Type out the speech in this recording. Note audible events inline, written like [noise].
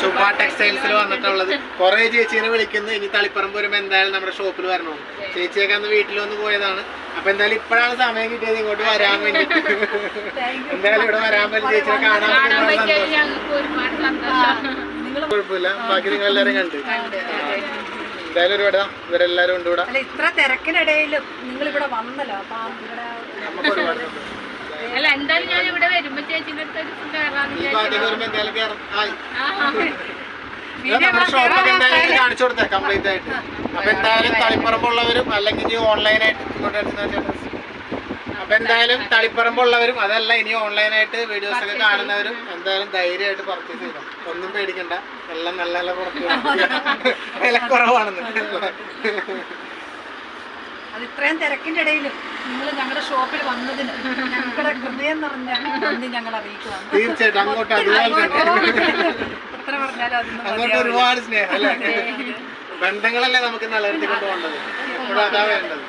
ശുഭ ടെക്സ്റ്റൈൽസിൽ വന്നിട്ടുള്ളത്. കുറെ [laughs] ചേച്ചീനെ വിളിക്കുന്നു. ഇനി തളിപ്പറമ്പ് വരുമ്പോൾ എന്തായാലും നമ്മുടെ ഷോപ്പിൽ വരണോ. ചേച്ചിയൊക്കെ അന്ന് വീട്ടിൽ വന്ന് പോയതാണ്. അപ്പൊ എന്തായാലും ഇപ്പോഴാണ് സമയം കിട്ടിയത്. ഇങ്ങോട്ട് വരാൻ വേണ്ടി. എന്തായാലും ഇവിടെ വരാൻ പറ്റും ചേച്ചിയെ കാണാൻ [laughs] കുഴപ്പമില്ല. ബാക്കി നിങ്ങൾ എല്ലാരും കണ്ട് എന്തായാലും ഇവരെല്ലാരും ഉണ്ട് ഇവിടെ. അല്ല ഇത്ര തിരക്കിനിടയിലും നിങ്ങൾ ഇവിടെ വന്നല്ലോ. അപ്പൊ നമുക്ക് ഒരുപാട്. അല്ല എന്തായാലും ഞാൻ ഇവിടെ വരുമ്പോ ചേച്ചിന്റെ അടുത്ത് ഒരു ദിവസം കയറാന്ന് നമ്മുടെ ഷോപ്പൊക്കെ എന്തായാലും കാണിച്ചു കൊടുത്തേ കംപ്ലീറ്റ് ആയിട്ട്. അപ്പൊ എന്തായാലും തളിപ്പറമ്പുള്ളവരും അല്ലെങ്കിൽ ഓൺലൈനായിട്ട് ഇങ്ങോട്ട്. അപ്പൊ എന്തായാലും തളിപ്പറമ്പുള്ളവരും അതല്ല ഇനി ഓൺലൈനായിട്ട് വീഡിയോസ് ഒക്കെ കാണുന്നവരും എന്തായാലും ധൈര്യമായിട്ട് പർച്ചേസ് ചെയ്യണം ഒന്നും പേടിക്കണ്ട. എല്ലാം നല്ല നല്ല പുറത്ത് വില കുറവാണെന്ന്. അത് ഇത്രയും തിരക്കിന്റെ ഇടയിൽ നിങ്ങൾ ഞങ്ങളുടെ ഷോപ്പിൽ വന്നതിന് ഞങ്ങളുടെ ഹൃദയം നിറഞ്ഞ നന്ദി ഞങ്ങൾ അറിയിക്കുകയാണ്. തീർച്ചയായിട്ടും അങ്ങോട്ട് എത്ര പറഞ്ഞാലും ഒരുപാട് സ്നേഹം ബന്ധങ്ങളല്ലേ നമുക്ക് നിലനിർത്തി കൊണ്ടുപോകേണ്ടത്. എപ്പോഴും അതാ വേണ്ടത്.